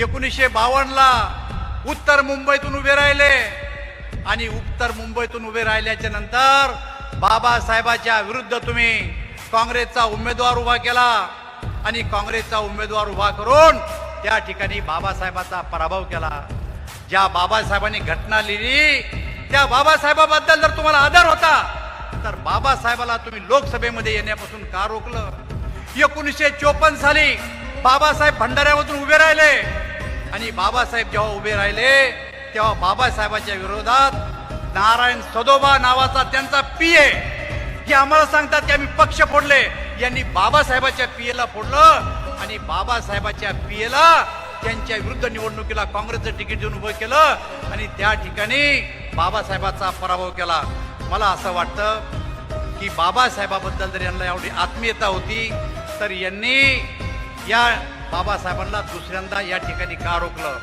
एकोणीसशे बावन्नला उत्तर मुंबईतून उभे राहिले आणि उत्तर मुंबईतून उभे राहिल्याच्या नंतर बाबासाहेबाच्या विरुद्ध तुम्ही काँग्रेसचा उमेदवार उभा केला आणि काँग्रेसचा उमेदवार उभा करून त्या ठिकाणी बाबासाहेबाचा पराभव केला. ज्या बाबासाहेबांनी घटना लिहिली त्या बाबासाहेबाबद्दल जर तुम्हाला आदर होता तर बाबासाहेबाला तुम्ही लोकसभेमध्ये येण्यापासून का रोखलं? एकोणीसशे चोपन्न साली बाबासाहेब भंडाऱ्यामधून उभे राहिले. आणि बाबासाहेब जेव्हा उभे राहिले तेव्हा बाबासाहेबांच्या विरोधात नारायण सदोबा नावाचा त्यांचा पी ए की आम्हाला सांगतात की आम्ही पक्ष फोडले. यांनी बाबासाहेबाच्या पी एला फोडलं आणि बाबासाहेबाच्या पी एला त्यांच्या विरुद्ध निवडणुकीला काँग्रेसचं तिकीट देऊन उभं केलं आणि त्या ठिकाणी बाबासाहेबाचा पराभव केला. मला असं वाटतं की बाबासाहेबाबद्दल जर यांना एवढी आत्मीयता होती तर यांनी या बाबासाहेबांना दुसऱ्यांदा या ठिकाणी का रोखलं?